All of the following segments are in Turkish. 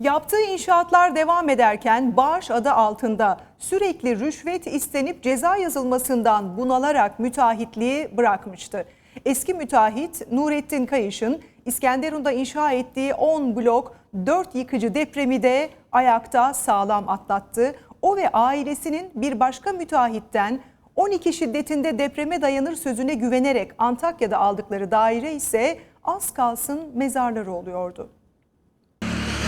Yaptığı inşaatlar devam ederken bağış adı altında sürekli rüşvet istenip ceza yazılmasından bunalarak müteahhitliği bırakmıştı. Eski müteahhit Nurettin Kayış'ın İskenderun'da inşa ettiği 10 blok 4 yıkıcı depremi de ayakta sağlam atlattı. O ve ailesinin bir başka müteahhitten 12 şiddetinde depreme dayanır sözüne güvenerek Antakya'da aldıkları daire ise az kalsın mezarları oluyordu.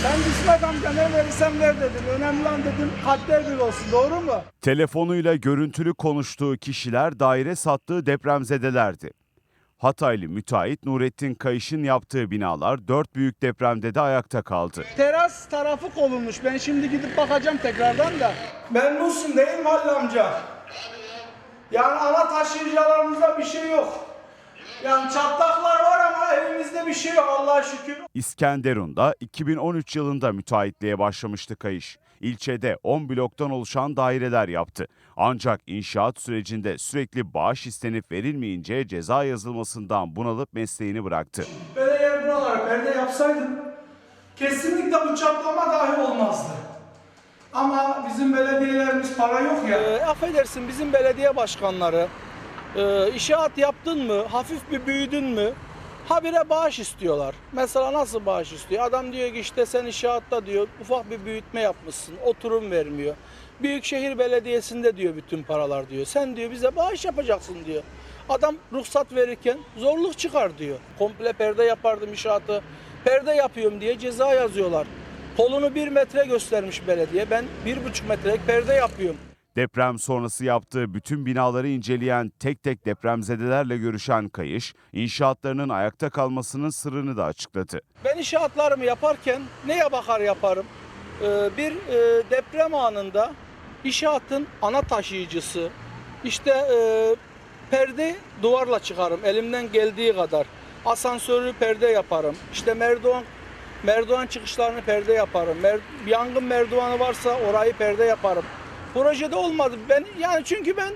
Ben İsmet amca ne verirsem ver dedim. Önemli olan dedim kalpler bir olsun doğru mu? Telefonuyla görüntülü konuştuğu kişiler daire sattığı depremzedelerdi. Hataylı müteahhit Nurettin Kayış'ın yaptığı binalar dört büyük depremde de ayakta kaldı. Teras tarafı konulmuş. Ben şimdi gidip bakacağım tekrardan da. Memnunsun değil mi Halil amca? Yani ana taşıyıcılarımızda bir şey yok. Yani evimizde bir şey yok Allah'a şükür. İskenderun'da 2013 yılında müteahhitliğe başlamıştı Kayış. İlçede 10 bloktan oluşan daireler yaptı. Ancak inşaat sürecinde sürekli bağış istenip verilmeyince ceza yazılmasından bunalıp mesleğini bıraktı. Ben eğer buralara perde yapsaydım kesinlikle bu çatlama dahi olmazdı. Ama bizim belediyelerimiz para yok ya. E, affedersin bizim belediye başkanları e, inşaat yaptın mı, hafif bir büyüdün mü habire bağış istiyorlar. Mesela nasıl bağış istiyor? Adam diyor ki işte sen inşaatta diyor ufak bir büyütme yapmışsın, oturum vermiyor. Büyükşehir Belediyesi'nde diyor bütün paralar diyor. Sen diyor bize bağış yapacaksın diyor. Adam ruhsat verirken zorluk çıkar diyor. Komple perde yapardım inşaatı. Perde yapıyorum diye ceza yazıyorlar. Kolunu bir metre göstermiş belediye. Ben bir buçuk metrelik perde yapıyorum. Deprem sonrası yaptığı bütün binaları inceleyen tek tek depremzedelerle görüşen Kayış, inşaatlarının ayakta kalmasının sırrını da açıkladı. Ben inşaatlarımı yaparken neye bakar yaparım? Ee, bir e, deprem anında inşaatın ana taşıyıcısı, işte e, perde duvarla çıkarım elimden geldiği kadar. Asansörü perde yaparım. İşte merdiven merdiven çıkışlarını perde yaparım. Mer, yangın merdivanı varsa orayı perde yaparım. Projede olmadı. Ben yani çünkü ben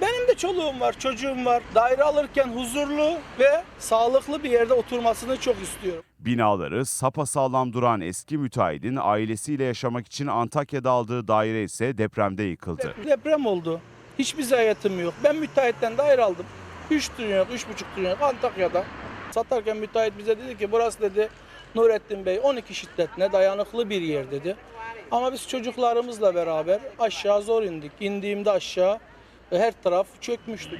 benim de çoluğum var, çocuğum var. Daire alırken huzurlu ve sağlıklı bir yerde oturmasını çok istiyorum. Binaları sapasağlam duran eski müteahhidin ailesiyle yaşamak için Antakya'da aldığı daire ise depremde yıkıldı. Deprem oldu. Hiçbir zayiatım yok. Ben müteahhitten daire aldım. 3 trilyon, 3,5 trilyon Antakya'da. Satarken müteahhit bize dedi ki burası dedi Nurettin Bey 12 şiddetine dayanıklı bir yer dedi. Ama biz çocuklarımızla beraber aşağı zor indik. İndiğimde aşağı her taraf çökmüştü.